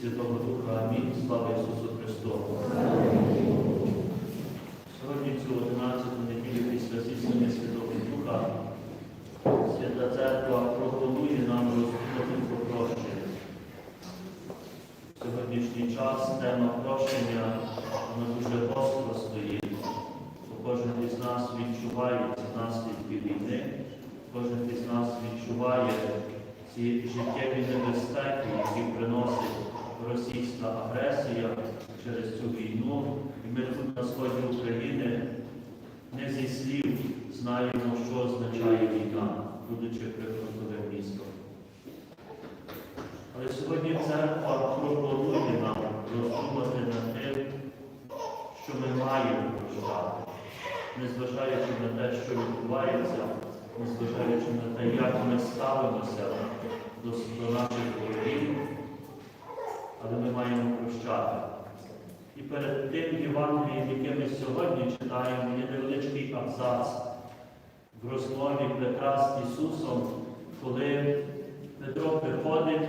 Святого Духа. Амінь. Слава Ісусу Христу. Сьогодні цю 11 неділю після зіснення Святого Духа Свята Церква пропонує нам роздумати про прощення. В Сьогоднішній час тема прощення вона дуже гостро стоїть. Бо кожен із нас відчуває ці наслідки війни, кожен із нас відчуває ці життєві небезпеки, які приносить російська агресія через цю війну. І ми тут на сході України не зі слів знаємо, що означає війна, будучи прифронтовим містом. Але сьогодні церква пропонує нам роздумати над тим, що ми маємо прощати, незважаючи на те, що відбувається, незважаючи на те, як ми ставимося до, до наших ворогів, але ми маємо прощати. І перед тим Євангелієм, яке ми сьогодні читаємо, є невеличкий абзац в розмові Петра з Ісусом, коли Петро приходить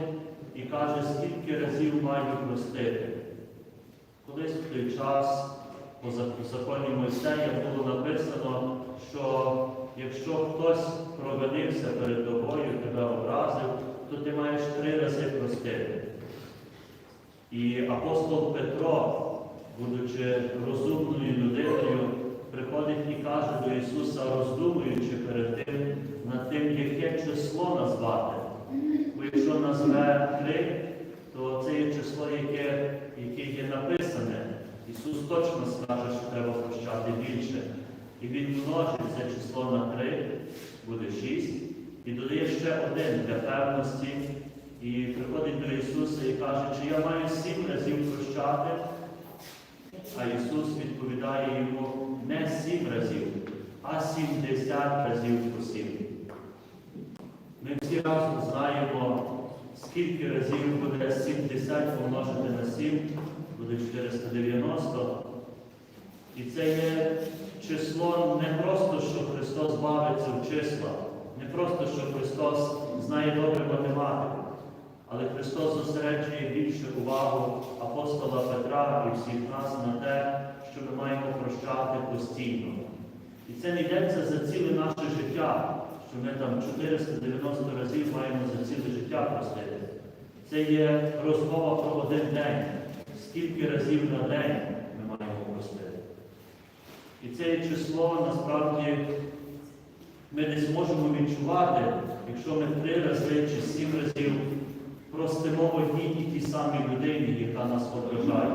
і каже, скільки разів маю простити. Колись в той час по законі Мойсея було написано, що якщо хтось провинився перед тобою, тебе образив, то ти маєш три рази простити. І апостол Петро, будучи розумною людиною, приходить і каже до Ісуса, роздумуючи перед тим, над тим, яке число назвати. Бо якщо назве три, то це є число, яке, яке є написане. Ісус точно скаже, що треба прощати більше. І Він множить це число на три, буде шість, і додає ще один для певності. І приходить до Ісуса і каже, чи я маю сім разів прощати? А Ісус відповідає йому не сім разів, а сімдесят разів по сім. Ми всі разом знаємо, скільки разів буде 70 помножити на 7, буде 490. І це є число не просто, що Христос бавиться в числа, не просто, що Христос знає добре математику, але Христос зосереджує більше увагу апостола Петра і всіх нас на те, що ми маємо прощати постійно. І це не йдеться за ціле наше життя, що ми там 490 разів маємо за ціле життя простити. Це є розмова про один день. Скільки разів на день ми маємо простити. І це число насправді ми не зможемо відчувати, якщо ми три рази чи сім разів простимо одній і тій самій людині, яка нас ображає.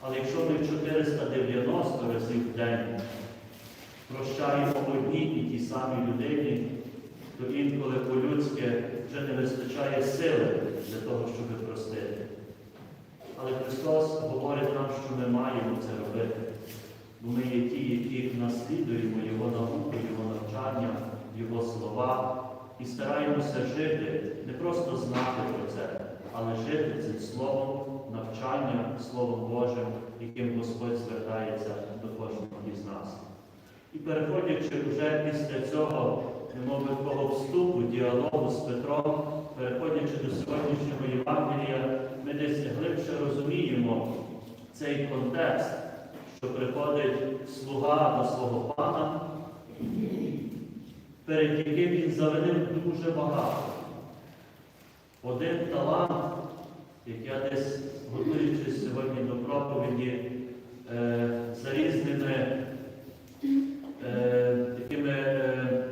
Але якщо ми 490 разів в день прощаємо одній і тій самій людині, то інколи по-людськи вже не вистачає сили для того, щоб простити. Але Христос говорить нам, що ми маємо це робити. Бо ми є ті, які наслідуємо Його науку, Його навчання, Його слова і стараємося жити, не просто знати про це, але жити цим словом, навчанням, Словом Божим, яким Господь звертається до кожного із нас. І переходячи вже після цього, немов такого вступу, діалогу з Петром, переходячи до сьогоднішнього Євангелія, ми десь глибше розуміємо цей контекст, що приходить слуга до свого перед яким він завинив дуже багато. Один талант, як я десь готуючись сьогодні до проповіді, е, за різними е, такими, е,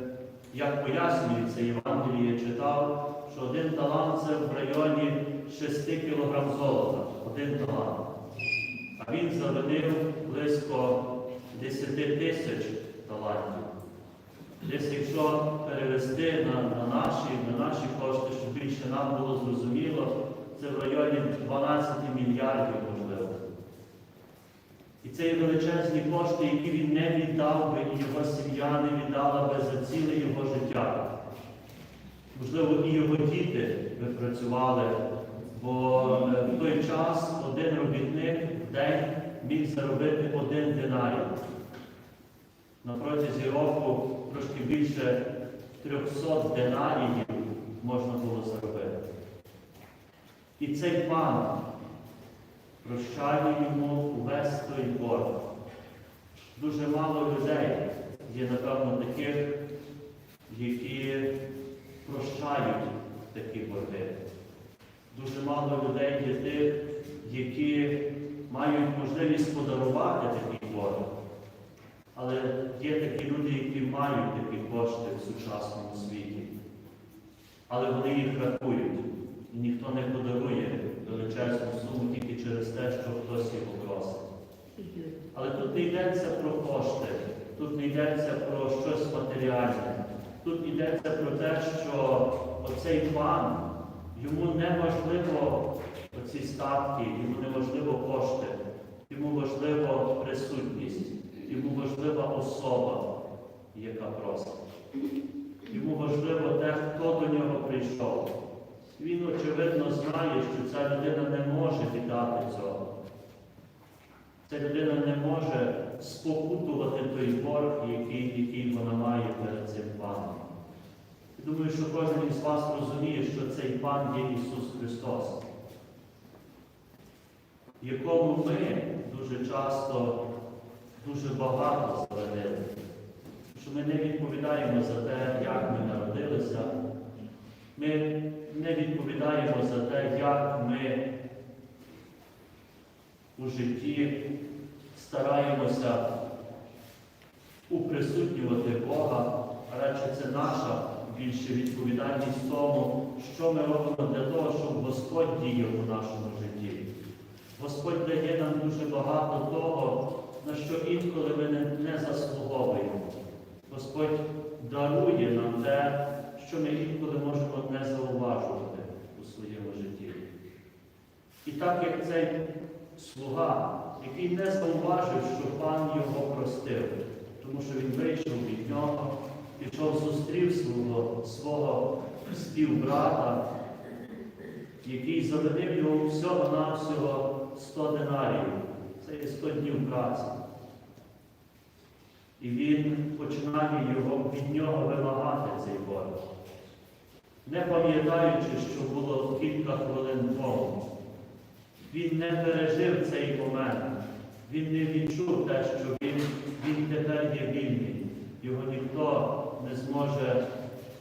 як пояснюється Євангеліє, читав, що один талант це в районі 6 кг золота. Один талант. А він завинив близько 10 тисяч талантів. Десь якщо перевести на, на, наші, на наші кошти, щоб більше нам було зрозуміло, це в районі 12 мільярдів можливо. І це є величезні кошти, які він не віддав би, і його сім'я не віддала би за ціле його життя. Можливо, і його діти би працювали, бо е, в той час один робітник в день міг заробити один динарій. На протязі року трошки більше 300 динаріїв можна було заробити. І цей пан прощає йому увесь той борг. Дуже мало людей є, напевно, таких, які прощають такі борги. Дуже мало людей є тих, які мають можливість подарувати такий борг. Але є такі люди, які мають такі кошти в сучасному світі. Але вони їх рахують. І ніхто не подарує величезну суму тільки через те, що хтось його просить. Але тут не йдеться про кошти, тут не йдеться про щось матеріальне. Тут йдеться про те, що оцей пан, йому не важливо оці статки, йому не важливо кошти, йому важлива присутність, йому важлива особа, яка просить. Йому важливо те, хто до нього прийшов. Він, очевидно, знає, що ця людина не може віддати цього. Ця людина не може спокутувати той борг, який, який вона має перед цим паном. Я думаю, що кожен із вас розуміє, що цей пан є Ісус Христос, якому ми дуже часто, дуже багато заведили. Що ми не відповідаємо за те, як ми народилися. Ми не відповідаємо за те, як ми у житті стараємося уприсутнювати Бога, а радше це наша більше відповідальність в тому, що ми робимо для того, щоб Господь діяв у нашому житті. Господь дає нам дуже багато того, на що інколи ми не, не заслуговуємо. Господь дарує нам те, що ми інколи можемо не зауважувати у своєму житті. І так як цей слуга, який не зауважив, що пан його простив, тому що він вийшов від нього, пішов, зустрів свого, свого співбрата, який завинив його всього-навсього 100 динарів. Це є 100 днів праці. І він починає його від нього вимагати цей борг, не пам'ятаючи, що було кілька хвилин тому. Він не пережив цей момент. Він не відчув те, що він, він тепер є вільний. Його ніхто не зможе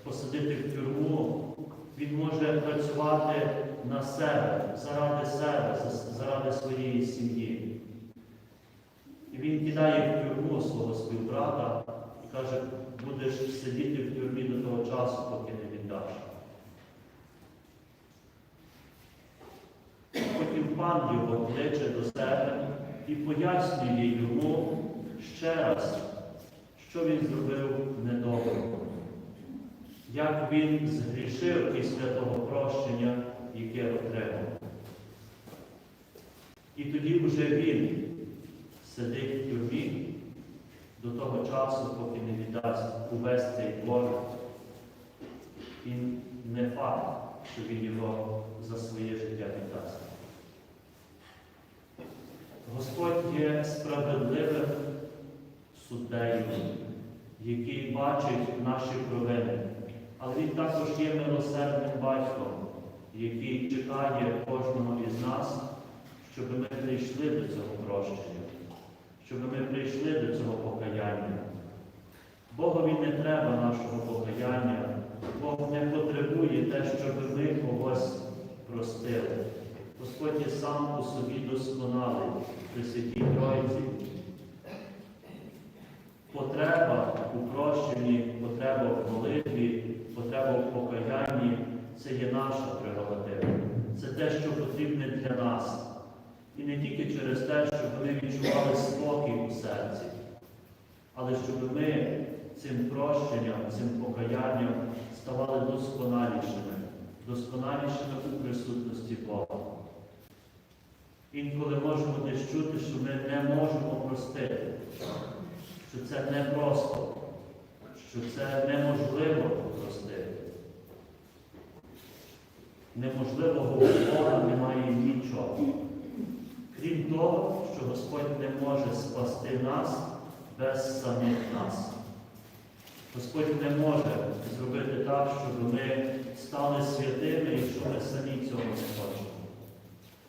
посадити в тюрму. Він може працювати на себе, заради себе, заради своєї сім'ї. І він кидає в тюрму свого співбрата і каже, будеш сидіти в тюрмі до того часу, поки не віддаш. Потім пан його кличе до себе і пояснює йому ще раз, що він зробив недоброго, як він згрішив після того прощення, яке отримав. І тоді вже він сидить в тюрмі до того часу, поки не віддасть увесь цей борг. І не факт, що він його за своє життя віддасть. Господь є справедливим суддею, який бачить наші провини, але Він також є милосердним батьком, який чекає кожного із нас, щоб ми прийшли до цього прощення, щоб ми прийшли до цього покаяння. Богові не треба нашого покаяння, Бог не потребує те, щоб ми когось простили. Господь є сам по собі досконалий при святій Тройці. Потреба у прощенні, потреба в молитві, потреба в покаянні це є наша прерогатива. Це те, що потрібне для нас. І не тільки через те, щоб ми відчували спокій у серці, але щоб ми цим прощенням, цим покаянням ставали досконалішими, досконалішими у присутності Бога. Інколи можемо десь чути, що ми не можемо простити, що це непросто, що це неможливо простити. Неможливого Бога немає нічого. Крім того, що Господь не може спасти нас без самих нас. Господь не може зробити так, щоб ми стали святими, якщо ми самі цього не хочемо.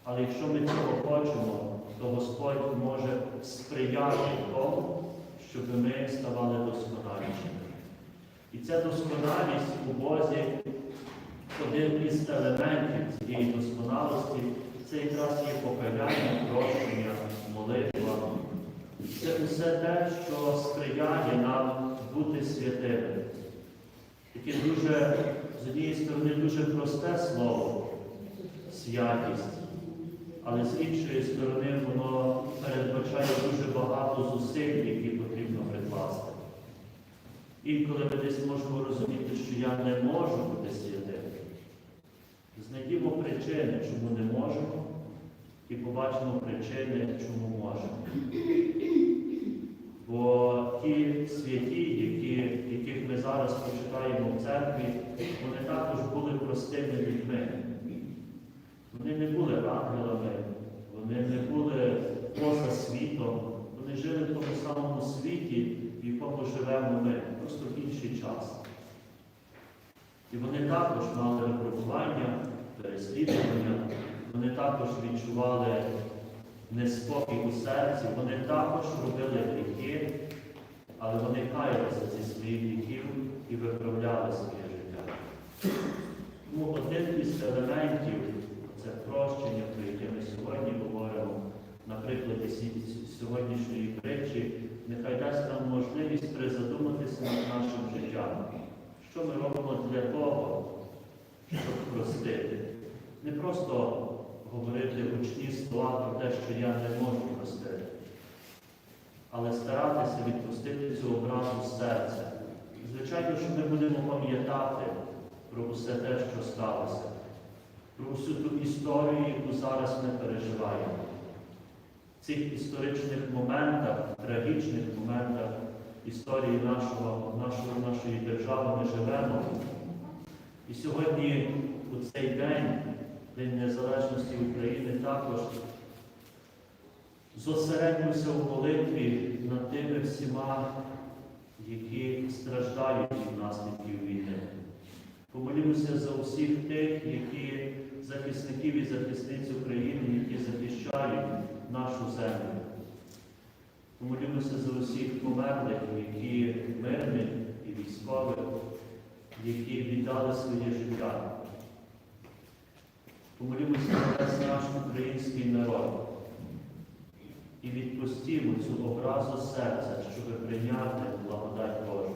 Але якщо ми цього хочемо, то Господь може сприяти тому, щоб ми ставали досконалішими. І ця досконалість у Бозі, один із елементів цієї досконалості, це якраз є покаяння, прощення, молитва. Це усе те, що сприяє нам бути святими. Таке дуже, з однієї сторони, дуже просте слово святість, але з іншої сторони воно передбачає дуже багато зусиль, які потрібно прикласти. Інколи ми десь можемо розуміти, що я не можу бути святим. Знайдімо причини, чому не можемо, і побачимо причини, чому можемо. Бо ті святі, які, яких ми зараз почитаємо в церкві, вони також були простими людьми. Вони не були ангелами, вони не були поза світом, вони жили в тому самому світі, в якому живемо ми, просто в інший час. І вони також мали випробування, переслідування, вони також відчували неспокій у серці, вони також робили гріхи, але вони каялися зі своїх гріхів і виправляли своє життя. Тому один із елементів це прощення, про яке ми сьогодні говоримо, на прикладі сі- сьогоднішньої притчі, нехай дасть нам можливість призадуматися над нашим життям. Що ми робимо для того, щоб простити? Не просто говорити гучні слова про те, що я не можу простити, але старатися відпустити цю образу з серця. Звичайно, що ми будемо пам'ятати про усе те, що сталося, про всю ту історію, яку зараз ми переживаємо. В цих історичних моментах, трагічних моментах історії нашого, нашого, нашої держави ми живемо. І сьогодні, у цей день, День Незалежності України, також зосередимося в молитві над тими всіма, які страждають від наслідків війни. Помолімося за усіх тих, які захисників і захисниць України, які захищають нашу землю. Помолімося за усіх померлих, які мирних і військових, які віддали своє життя. Помолімося за наш український народ і відпустімо цю образу серця, щоб прийняти благодать Божу.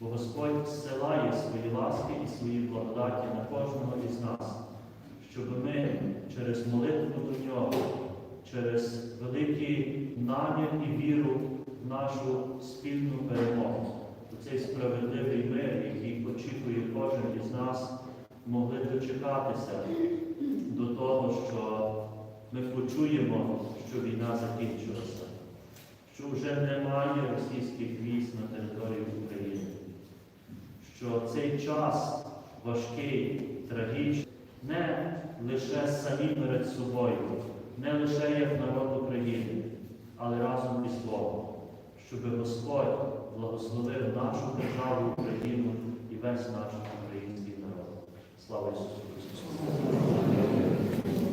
Бо Господь зсилає свої ласки і свої благодаті на кожного із нас, щоб ми через молитву до Нього, через великий намір і віру в нашу спільну перемогу, у цей справедливий мир, який очікує кожен із нас, могли дочекатися до того, що ми почуємо, що війна закінчилася, що вже немає російських військ на території України, що цей час важкий, трагічний, не лише самі перед собою, не лише як народ України, але разом із Богом, щоб Господь благословив нашу державу Україну і весь наш народ. Слава Ісусу Христу!